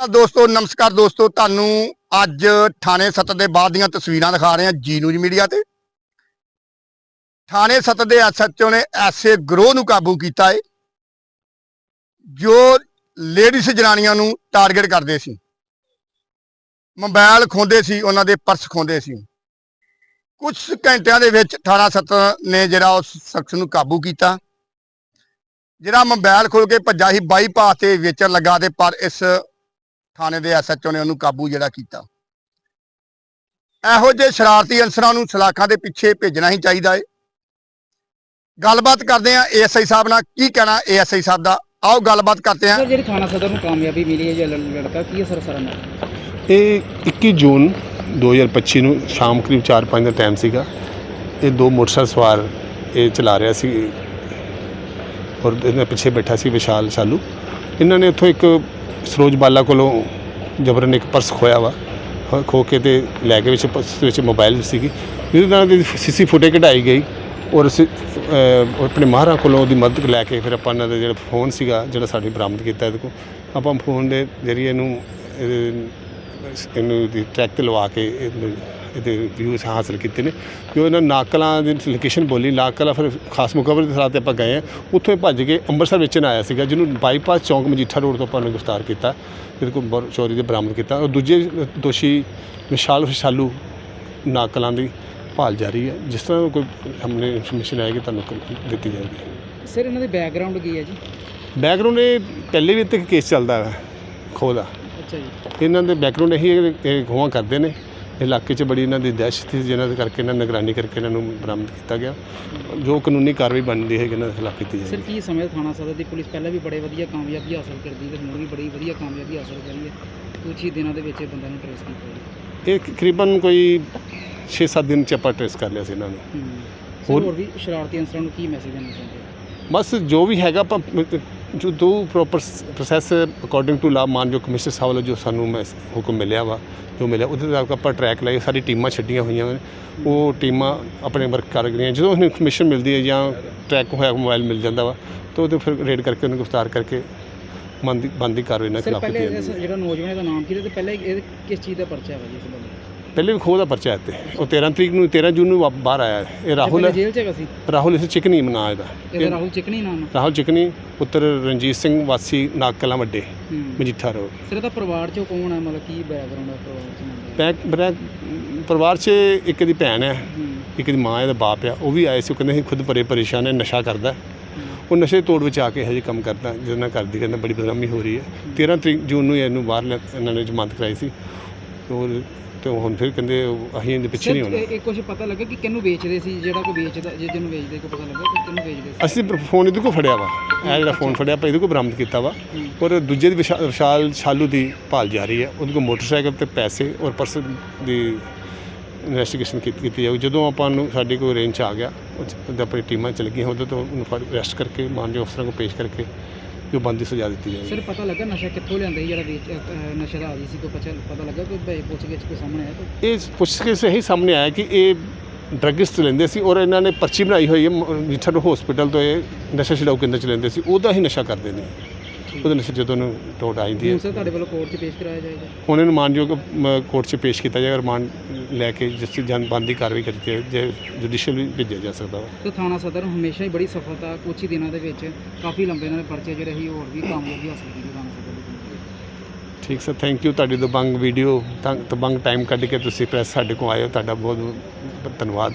ਦੋਸਤੋ, ਨਮਸਕਾਰ ਦੋਸਤੋ, ਤੁਹਾਨੂੰ ਅੱਜ ਥਾਣੇ ਸੱਤ ਦੇ ਬਾਅਦ ਦੀਆਂ ਤਸਵੀਰਾਂ ਦਿਖਾ ਰਹੇ ਹਾਂ ਜੀ ਨਿਊਜ਼ ਮੀਡੀਆ ਤੇ। ਥਾਣੇ ਸੱਤ ਦੇ ਐਸਐਚਓ ਨੇ ਐਸੇ ਗਰੋਹ ਨੂੰ ਕਾਬੂ ਕੀਤਾ ਏ, ਜੋ ਲੇਡੀਜ਼ ਜਨਾਨੀਆਂ ਨੂੰ ਟਾਰਗੇਟ ਕਰਦੇ ਸੀ। ਮੋਬਾਈਲ ਖੋਂਦੇ ਸੀ, ਉਹਨਾਂ ਦੇ ਪਰਸ ਖੋਂਦੇ ਸੀ। ਕੁਝ ਘੰਟਿਆਂ ਦੇ ਵਿੱਚ ਥਾਣਾ ਸੱਤ ਨੇ ਜਿਹੜਾ ਉਸ ਸ਼ਖਸ ਨੂੰ ਕਾਬੂ ਕੀਤਾ। ਜਿਹੜਾ ਮੋਬਾਈਲ ਖੋਲ ਕੇ ਭੱਜਾ ਸੀ, ਬਾਈਪਾਸ ਤੇ ਵੇਚਣ ਲੱਗਾ ਤੇ ਪਰ ਇਸ ਥਾਣੇ ਦੇ ਐਸਐਚਓ ਨੇ ਉਹਨੂੰ ਕਾਬੂ ਜਿਹੜਾ ਕੀਤਾ। ਇਹੋ ਜਿਹੇ ਸ਼ਰਾਰਤੀ ਅਨਸਰਾਂ ਨੂੰ ਸਲਾਖਾਂ ਦੇ ਪਿੱਛੇ ਭੇਜਣਾ ਹੀ ਚਾਹੀਦਾ ਏ। ਗੱਲਬਾਤ ਕਰਦੇ ਆ ਏਐਸਆਈ ਸਾਹਿਬ ਨਾਲ। ਕੀ ਕਹਿਣਾ ਏਐਸਆਈ ਸਾਹਿਬ ਦਾ? ਆਓ ਗੱਲਬਾਤ ਕਰਦੇ ਆ ਜਿਹੜੀ ਥਾਣਾ ਸਦਰ ਨੂੰ ਕਾਮਯਾਬੀ ਮਿਲੀ ਹੈ ਜੇ ਲੜ- ਲੜਕਾ ਕੀ ਅਸਰ ਸਰ ਨਾਲ ਇਹ 21 ਜੂਨ 2025 ਨੂੰ ਸ਼ਾਮ ਕਰੀਬ 4-5 ਦਾ ਟਾਈਮ ਸੀਗਾ। ਇਹ ਦੋ ਮੋਟਰਸਾਈਕਲ ਸਵਾਰ ਇਹ ਚਲਾ ਰਿਹਾ ਸੀ। ਔਰ ਇਹਦੇ ਪਿੱਛੇ ਬੈਠਾ ਸੀ ਵਿਸ਼ਾਲ ਸ਼ਾਲੂ। ਇਹਨਾਂ ਨੇ ਇੱਥੋਂ ਇੱਕ ਸਰੋਜ ਬਾਲਾ ਕੋਲੋਂ ਜਬਰਨ ਇੱਕ ਪਰਸ ਖੋਇਆ ਵਾ ਖੋ ਕੇ ਤੇ ਲੈ ਕੇ ਵਿੱਚ ਪਰਸ ਵਿੱਚ ਮੋਬਾਈਲ ਸੀਗੀ। ਜਿਹਦੇ ਨਾਲ ਦੀ ਸੀਸੀ ਫੁਟੇਜ ਕਢਾਈ ਗਈ ਔਰ ਆਪਣੇ ਮਾਹਰਾਂ ਕੋਲੋਂ ਉਹਦੀ ਮਦਦ ਲੈ ਕੇ ਫਿਰ ਆਪਾਂ ਇਹਨਾਂ ਦਾ ਜਿਹੜਾ ਫੋਨ ਸੀਗਾ, ਜਿਹੜਾ ਸਾਡੇ ਬਰਾਮਦ ਕੀਤਾ ਇਹਦੇ ਕੋਲ, ਆਪਾਂ ਫੋਨ ਦੇ ਜ਼ਰੀਏ ਇਹਨੂੰ, ਇਹਦੇ, ਇਹਨੂੰ ਦੀ ਟਰੈਕ ਤੇ ਲਵਾ ਕੇ ਇਹਨੂੰ- ਇਹਦੇ ਵਿਊਜ਼ ਹਾਸਲ ਕੀਤੇ ਨੇ। ਜੋ ਇਹਨਾਂ ਨਾਕਲਾਂ ਦੀ ਲੋਕੇਸ਼ਨ ਬੋਲੀ ਨਾਕਲਾ ਫਿਰ ਖਾਸ ਮੁਕਾਬਲੇ ਦੇ ਸਾਥ ਤੇ ਆਪਾਂ ਗਏ ਆ। ਉੱਥੋਂ ਭੱਜ ਕੇ ਅੰਮ੍ਰਿਤਸਰ ਵੇਚਣ ਆਇਆ ਸੀਗਾ ਜਿਹਨੂੰ ਬਾਈਪਾਸ ਚੌਂਕ ਮਜੀਠਾ ਰੋਡ ਤੋਂ ਆਪਾਂ ਨੇ ਗ੍ਰਿਫਤਾਰ ਕੀਤਾ। ਇਹਦੇ ਕੋਲ ਚੋਰੀ ਦੇ ਬਰਾਮਦ ਕੀਤਾ। ਔਰ ਦੂਜੇ ਦੋਸ਼ੀ ਵਿਸ਼ਾਲ ਵਿਸ਼ਾਲੂ ਨਾਕਲਾਂ ਦੀ ਭਾਲ ਜਾਰੀ ਹੈ। ਜਿਸ ਤਰ੍ਹਾਂ ਕੋਈ ਹਮਨੇ ਇਨਫੋਰਮੇਸ਼ਨ ਆਏਗੀ ਤੁਹਾਨੂੰ ਦਿੱਤੀ ਜਾਏਗੀ। ਸਰ ਇਹਨਾਂ ਦੀ ਬੈਕਗ੍ਰਾਉਂਡ ਕੀ ਹੈ ਜੀ? ਬੈਕਗ੍ਰਾਉਂਡ ਇਹ ਪਹਿਲੇ ਵੀ ਇੱਥੇ ਕੇਸ ਚੱਲਦਾ ਹੈ ਦਾ। ਅੱਛਾ ਜੀ। ਇਹਨਾਂ ਦੇ ਬੈਕਗ੍ਰਾਉਂਡ ਇਹੀ ਹੈ ਕਿ ਗੋਹਾਂ ਕਰਦੇ ਨੇ। ਇਲਾਕੇ 'ਚ ਬੜੀ ਇਹਨਾਂ ਦੀ ਦਹਿਸ਼ਤ ਸੀ ਜਿਹਨਾਂ ਦੇ ਕਰਕੇ ਇਹਨਾਂ ਨਿਗਰਾਨੀ ਕਰਕੇ ਇਹਨਾਂ ਨੂੰ ਬਰਾਮਦ ਕੀਤਾ ਗਿਆ। ਜੋ ਕਾਨੂੰਨੀ ਕਾਰਵਾਈ ਬਣਦੀ ਹੈ ਇਹਨਾਂ ਦੇ ਖਿਲਾਫ ਕੀਤੀ ਸਰ ਜਾਏਗੀ ਕੀ ਸਮੇਂ ਥਾਣਾ ਸਦਰ ਦੀ ਪੁਲਿਸ ਪਹਿਲਾਂ ਵੀ ਬੜੇ ਵਧੀਆ ਕਾਮਯਾਬੀ ਹਾਸਲ ਕਰਦੀ ਤੇ ਹੁਣ ਵੀ ਬੜੀ ਵਧੀਆ ਕਾਮਯਾਬੀ ਹਾਸਲ ਕਰੀ ਹੈ? ਕੁਝ ਹੀ ਦਿਨਾਂ ਦੇ ਵਿੱਚ ਇਹ ਬੰਦਾ ਨੂੰ ਟ੍ਰੇਸ ਕੀਤਾ ਇਹ ਤਕਰੀਬਨ ਕੋਈ 6-7 ਦਿਨ 'ਚ ਆਪਾਂ ਟ੍ਰੇਸ ਕਰ ਲਿਆ ਸੀ ਇਹਨਾਂ ਨੂੰ। ਸਰ ਹੋਰ- ਵੀ ਸ਼ਰਾਰਤੀ ਅਨਸਰਾਂ ਨੂੰ ਕੀ ਮੈਸੇਜ ਦੇਣਾ ਚਾਹੁੰਦੇ ਬਸ ਜੋ ਵੀ ਹੈਗਾ ਆਪਾਂ ਜੋ ਦੋ proper process according to law ਮਾਨਯੋਗ ਕਮਿਸ਼ਨਰ ਸਾਹਿਬ ਵੱਲੋਂ ਜੋ ਸਾਨੂੰ ਹੁਕਮ ਮਿਲਿਆ ਵਾ ਜੋ ਮਿਲਿਆ ਉਹਦੇ ਤਹਿਤ ਆਪਾਂ ਟਰੈਕ ਲਾਈ ਸਾਰੀ ਟੀਮਾਂ ਛੱਡੀਆਂ ਹੋਈਆਂ ਨੇ। ਉਹ ਟੀਮਾਂ ਆਪਣੇ ਵਰਕ ਕਰ ਰਹੀਆਂ ਜਦੋਂ ਉਹਨੂੰ ਇਨਫੋਰਮੇਸ਼ਨ ਮਿਲਦੀ ਹੈ ਜਾਂ ਟਰੈਕ ਹੋਇਆ ਮੋਬਾਈਲ ਮਿਲ ਜਾਂਦਾ ਵਾ ਤਾਂ ਉਹਦੇ ਫਿਰ ਰੇਡ ਕਰਕੇ ਉਹਨੂੰ ਗ੍ਰਿਫਤਾਰ ਕਰਕੇ ਬੰਦੀ ਬੰਦੀ ਕਾਰਵਾਈ ਨਾਲ ਖਿਲਾਫ ਕੀਤੀ ਪਹਿਲੇ ਜਿਹੜਾ ਨੌਜਵਾਨ ਦਾ ਨਾਮ ਕੀ ਤੇ ਪਹਿਲੇ ਇਹ ਕਿਸ ਚੀਜ਼ ਦਾ ਪਰਚਾ ਹੈ ਜੀ ਇਸ ਬੰਦੇ ਪਹਿਲੇ ਵੀ ਖੋਹ ਦਾ ਪਰਚਾ ਹੈ ਤੇ ਉਹ 13 ਤਰੀਕ ਨੂੰ 13 ਜੂਨ ਨੂੰ ਵਾ- ਬਾਹਰ ਆਇਆ ਹੈ। ਇਹ ਰਾਹੁਲ ਹੈ। ਜੇਲ੍ਹ ਚ ਹੈਗਾ ਸੀ? ਰਾਹੁਲ ਇਸ ਚਿਕਨੀ ਨਾਂ ਇਹਦਾ। ਇਹਦਾ ਰਾਹੁਲ ਚਿਕਨੀ ਨਾਮ ਹੈ। ਰਾਹੁਲ ਚਿਕਨੀ ਪੁੱਤਰ ਰਣਜੀਤ ਸਿੰਘ ਵਾਸੀ ਨਾਗਕਲਾਂ ਵੱਡੇ ਹੂੰ। ਮਜੀਠਾ ਰੋਡ। ਸਰ ਇਹਦਾ ਪਰਿਵਾਰ ਚੋਂ ਕੌਣ ਹੈ? ਮਤਲਬ ਕੀ ਬੈਕਗ੍ਰਾਉਂਡ ਹੈ ਪਰਿਵਾਰ ਚ ਮੁੰਡੇ ਦਾ? ਬਰੈਕ ਪਰਿਵਾਰ 'ਚ ਇੱਕ ਦੀ ਭੈਣ ਹੈ ਹੂੰ। ਇੱਕ ਦੀ ਮਾਂ ਹੈ ਤੇ ਬਾਪ ਆ ਉਹ ਵੀ ਆਏ ਸੀ ਉਹ ਕਹਿੰਦੇ ਸੀ ਖੁਦ ਪਰੇ ਪਰੇਸ਼ਾਨ ਹੈ ਨਸ਼ਾ ਕਰਦਾ ਹੈ। ਹੂੰ। ਉਹ ਨਸ਼ੇ ਤੋੜ ਵਿੱਚ ਆ ਕੇ ਇਹੋ ਜਿਹੇ ਕੰਮ ਕਰਦਾ ਜਿਹਦੇ ਨਾਲ ਕਰਦੀ ਕਹਿੰਦਾ ਬੜੀ ਬਦਨਾਮੀ ਹੋ ਰਹੀ ਹੈ। 13 ਤਰੀਕ ਜੂਨ ਨੂੰ ਇਹਨੂੰ ਬਾਹਰ ਲੈ- ਇਹਨਾਂ ਨੇ ਜ਼ਮਾਨਤ ਕਰਾਈ ਸੀ। ਉਹ ਤੇ ਹੁਣ ਫਿਰ ਕਹਿੰਦੇ ਅਸੀਂ ਇਹਦੇ ਪਿੱਛੇ ਨਹੀਂ ਹੋਣਾ। ਇਹ ਕੁਝ ਪਤਾ ਲੱਗਾ ਕਿ ਕਿਹਨੂੰ ਵੇਚਦੇ ਸੀ ਜਿਹੜਾ ਕੋਈ ਵੇਚਦਾ ਜੇ ਜਿਹਨੂੰ ਵੇਚਦੇ ਕੋਈ ਪਤਾ ਲੱਗਾ ਕਿ ਕਿਹਨੂੰ ਵੇਚਦੇ ਸੀ। ਅਸੀਂ ਫੋਨ ਇਹਦੇ ਕੋਲ ਫੜਿਆ ਵਾ। ਇਹ ਜਿਹੜਾ ਫੋਨ ਫੜਿਆ ਆਪਾਂ ਇਹਦੇ ਕੋਲ ਬਰਾਮਦ ਕੀਤਾ ਵਾ। ਔਰ ਦੂਜੇ ਦੀ ਵਿਸ਼ਾ- ਵਿਸ਼ਾਲ ਸ਼ਾਲੂ ਦੀ ਭਾਲ ਜਾਰੀ ਹੈ। ਉਹਦੇ ਕੋਲ ਮੋਟਰਸਾਈਕਲ ਤੇ ਪੈਸੇ ਔਰ ਪਰਸ ਦੀ ਇਨਵੈਸਟੀਗੇਸ਼ਨ ਕੀਤੀ ਕੀਤੀ ਜਾਊ। ਜਦੋਂ ਆਪਾਂ ਨੂੰ ਸਾਡੇ ਕੋਲ ਰੇਂਜ 'ਚ ਆ ਗਿਆ ਉਹਦੇ ਆਪਣੀ ਟੀਮਾਂ ਚਲ ਗਈਆਂ ਉਹਦੇ ਤੋਂ ਉਹਨੂੰ ਫੜ ਅਰੈਸਟ ਕਰਕੇ ਮਾਨਯੋਗ ਅਫਸਰਾਂ ਕੋਲ ਪੇਸ਼ ਕਰਕੇ ਜੋ ਬੰਦੀ ਸਜ਼ਾ ਦਿੱਤੀ ਸਰ ਜਾਏਗੀ ਪਤਾ ਲੱਗਾ ਨਸ਼ਾ ਕਿੱਥੋਂ ਲਿਆਂਦਾ ਸੀ ਜਿਹੜਾ ਵੇਚ ਅਹ, ਨਸ਼ੇ ਦਾ ਆਦੀ ਸੀ ਕੋਈ ਪਤਾ ਪਤਾ ਲੱਗਾ ਕੋਈ ਭਾਈ ਪੁੱਛ ਗਿੱਛ ਕੋਈ ਸਾਹਮਣੇ ਆਇਆ ਕੋਈ? ਇਹ ਪੁੱਛ ਕੇ ਇਹੀ ਸਾਹਮਣੇ ਆਇਆ ਕਿ ਇਹ ਡਰੱਗਿਸਟ ਲੈਂਦੇ ਸੀ ਔਰ ਇਹਨਾਂ ਨੇ ਪਰਚੀ ਬਣਾਈ ਹੋਈ ਹੈ ਜਿੱਥੇ ਨੂੰ ਹਸਪੀਟਲ ਤੋਂ ਇਹ ਨਸ਼ਾ ਛਡਾਊ ਕੇਂਦਰ ਚ ਲੈਂਦੇ ਸੀ ਉਹਦਾ ਹੀ ਨਸ਼ਾ ਕਰਦੇ ਨੇ। ਉਹਦੇ ਨਸ਼ੇ ਜਦੋਂ ਨੂੰ ਟੋਟ ਆ ਜਾਂਦੀ ਹੈ। ਹੁਣ ਸਰ ਤੁਹਾਡੇ ਵੱਲੋਂ ਕੋਰਟ 'ਚ ਪੇਸ਼ ਕਰਾਇਆ ਜਾਏਗਾ? ਹੁਣ ਇਹਨੂੰ ਮਾਨਯੋਗ ਕੋਰਟ 'ਚ ਪੇਸ਼ ਕੀਤਾ ਜਾਏਗਾ ਰਿਮਾਂਡ ਲੈ ਕੇ ਜਿਸ ਦੀ ਜਨਬੰਦੀ ਕਾਰਵਾਈ ਹੈ ਜੇ ਜੁਡੀਸ਼ੀਅਲ ਵੀ ਭੇਜਿਆ ਜਾ ਸਕਦਾ ਵਾ। ਤੇ ਥਾਣਾ ਸਦਰ ਹਮੇਸ਼ਾ ਹੀ ਬੜੀ ਸਫਲਤਾ ਕੁਝ ਹੀ ਦਿਨਾਂ ਦੇ ਵਿੱਚ ਕਾਫੀ ਲੰਬੇ ਦੇ ਪਰਚੇ ਜਿਹੜੇ ਸੀ ਹੋਰ ਵੀ ਕਾਮਯਾਬੀ ਹਾਸਲ ਕੀਤੀ ਥਾਣਾ ਸਦਰ ਦੀ। ਠੀਕ ਸਰ ਥੈਂਕ ਯੂ ਤੁਹਾਡੀ ਦਬੰਗ ਵੀਡੀਓ ਦਬੰਗ ਟਾਈਮ ਕੱਢ ਕੇ ਤੁਸੀਂ ਪ੍ਰੈਸ ਸਾਡੇ ਕੋਲ ਆਏ ਹੋ ਤੁਹਾਡਾ ਬਹੁਤ ਬਹੁਤ ਧੰਨਵਾਦ।